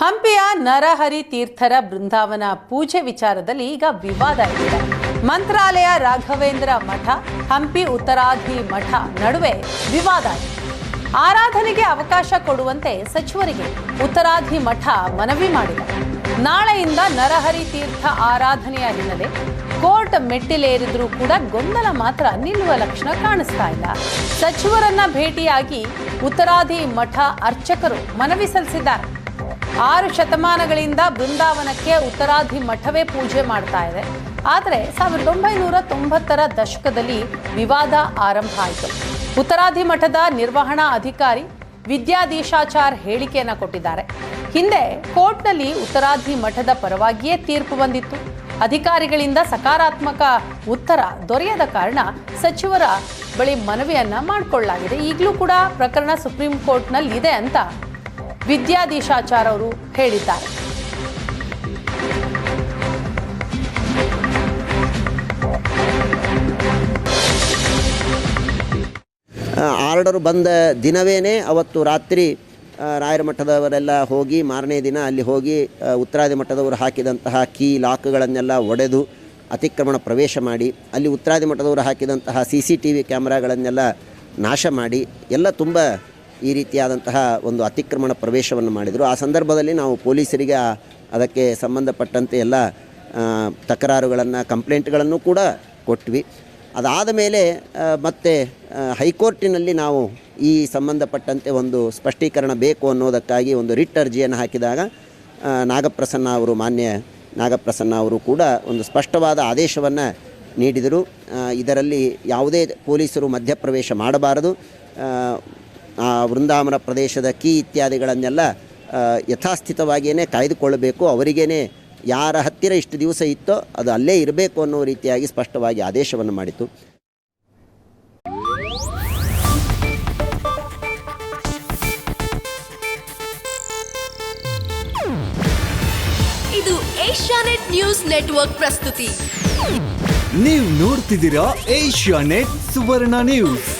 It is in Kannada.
ಹಂಪಿಯ ನರಹರಿ ತೀರ್ಥರ ಬೃಂದಾವನ ಪೂಜೆ ವಿಚಾರದಲ್ಲಿ ಈಗ ವಿವಾದ ಇದೆ. ಮಂತ್ರಾಲಯ ರಾಘವೇಂದ್ರ ಮಠ, ಹಂಪಿ ಉತ್ತರಾಧಿ ಮಠ ನಡುವೆ ವಿವಾದ ಆರಾಧನೆಗೆ ಅವಕಾಶ ಕೊಡುವಂತೆ ಸಚಿವರಿಗೆ ಉತ್ತರಾಧಿ ಮಠ ಮನವಿ ಮಾಡಿದೆ. ನಾಳೆಯಿಂದ ನರಹರಿ ತೀರ್ಥ ಆರಾಧನೆಯ ಹಿನ್ನೆಲೆ ಕೋರ್ಟ್ ಮೆಟ್ಟಿಲೇರಿದ್ರೂ ಕೂಡ ಗೊಂದಲ ಮಾತ್ರ ನಿಲ್ಲುವ ಲಕ್ಷಣ ಕಾಣಿಸ್ತಾ ಇಲ್ಲ. ಸಚಿವರನ್ನ ಭೇಟಿಯಾಗಿ ಉತ್ತರಾಧಿ ಮಠ ಅರ್ಚಕರು ಮನವಿ ಸಲ್ಲಿಸಿದ್ದಾರೆ. ಆರು ಶತಮಾನಗಳಿಂದ ಬೃಂದಾವನಕ್ಕೆ ಉತ್ತರಾಧಿ ಮಠವೇ ಪೂಜೆ ಮಾಡ್ತಾ ಇದೆ. ಆದರೆ ಸಾವಿರದ ಒಂಬೈನೂರ ತೊಂಬತ್ತರ ದಶಕದಲ್ಲಿ ವಿವಾದ ಆರಂಭ ಆಯಿತು. ಉತ್ತರಾಧಿ ಮಠದ ನಿರ್ವಹಣಾ ಅಧಿಕಾರಿ ವಿದ್ಯಾಧೀಶಾಚಾರ್ ಹೇಳಿಕೆಯನ್ನು ಕೊಟ್ಟಿದ್ದಾರೆ. ಹಿಂದೆ ಕೋರ್ಟ್ನಲ್ಲಿ ಉತ್ತರಾಧಿ ಮಠದ ಪರವಾಗಿಯೇ ತೀರ್ಪು ಬಂದಿತ್ತು. ಅಧಿಕಾರಿಗಳಿಂದ ಸಕಾರಾತ್ಮಕ ಉತ್ತರ ದೊರೆಯದ ಕಾರಣ ಸಚಿವರ ಬಳಿ ಮನವಿಯನ್ನ ಮಾಡಿಕೊಳ್ಳಲಾಗಿದೆ. ಈಗಲೂ ಕೂಡ ಪ್ರಕರಣ ಸುಪ್ರೀಂ ಕೋರ್ಟ್ನಲ್ಲಿ ಇದೆ ಅಂತ ವಿದ್ಯಾಧೀಶಾಚಾರ್ ಅವರು ಹೇಳಿದ್ದಾರೆ ಆರ್ಡರ್ ಬಂದ ದಿನವೇನೆ ಅವತ್ತು ರಾತ್ರಿ ರಾಯರ ಮಠದವರೆಲ್ಲ ಹೋಗಿ ಮಾರನೇ ದಿನ ಅಲ್ಲಿ ಹೋಗಿ ಉತ್ತರಾದಿ ಮಠದವರು ಹಾಕಿದಂತಹ ಕೀ ಲಾಕ್ಗಳನ್ನೆಲ್ಲ ಒಡೆದು ಅತಿಕ್ರಮಣ ಪ್ರವೇಶ ಮಾಡಿ, ಅಲ್ಲಿ ಉತ್ತರಾದಿ ಮಠದವರು ಹಾಕಿದಂತಹ ಸಿ ಸಿ ಟಿ ವಿ ಕ್ಯಾಮ್ರಾಗಳನ್ನೆಲ್ಲ ನಾಶ ಮಾಡಿ, ಎಲ್ಲ ತುಂಬ ಈ ರೀತಿಯಾದಂತಹ ಒಂದು ಅತಿಕ್ರಮಣ ಪ್ರವೇಶವನ್ನು ಮಾಡಿದರು. ಆ ಸಂದರ್ಭದಲ್ಲಿ ನಾವು ಪೊಲೀಸರಿಗೆ ಅದಕ್ಕೆ ಸಂಬಂಧಪಟ್ಟಂತೆ ಎಲ್ಲ ತಕರಾರುಗಳನ್ನು, ಕಂಪ್ಲೇಂಟ್ಗಳನ್ನು ಕೂಡ ಕೊಟ್ವಿ. ಅದಾದ ಮೇಲೆ ಮತ್ತೆ ಹೈಕೋರ್ಟಿನಲ್ಲಿ ನಾವು ಈ ಸಂಬಂಧಪಟ್ಟಂತೆ ಒಂದು ಸ್ಪಷ್ಟೀಕರಣ ಬೇಕು ಅನ್ನೋದಕ್ಕಾಗಿ ಒಂದು ರಿಟ್ ಅರ್ಜಿಯನ್ನು ಹಾಕಿದಾಗ ನಾಗಪ್ರಸನ್ನ ಅವರು, ಮಾನ್ಯ ನಾಗಪ್ರಸನ್ನ ಅವರು ಕೂಡ ಒಂದು ಸ್ಪಷ್ಟವಾದ ಆದೇಶವನ್ನು ನೀಡಿದರು. ಇದರಲ್ಲಿ ಯಾವುದೇ ಪೊಲೀಸರು ಮಧ್ಯಪ್ರವೇಶ ಮಾಡಬಾರದು. ವೃಂದಾವನ ಪ್ರದೇಶದ ಕೀ ಇತ್ಯಾದಿಗಳನ್ನೆಲ್ಲ ಆ, ಯಥಾಸ್ಥಿತವಾಗಿಯೇ ಕಾಯ್ದುಕೊಳ್ಳಬೇಕು. ಅವರಿಗೇ ಯಾರ ಹತ್ತಿರ ಇಷ್ಟು ದಿವಸ ಇತ್ತೋ ಅದು ಅಲ್ಲೇ ಇರಬೇಕು ಅನ್ನೋ ರೀತಿಯಾಗಿ ಸ್ಪಷ್ಟವಾಗಿ ಆದೇಶವನ್ನು ಮಾಡಿತು. ಇದು ಏಷ್ಯಾನೆಟ್ ನ್ಯೂಸ್ ನೆಟ್ವರ್ಕ್ ಪ್ರಸ್ತುತಿ. ನೀವು ನೋಡ್ತಿದ್ದೀರಾ ಏಷ್ಯಾ ನೆಟ್ ಸುವರ್ಣ ನ್ಯೂಸ್.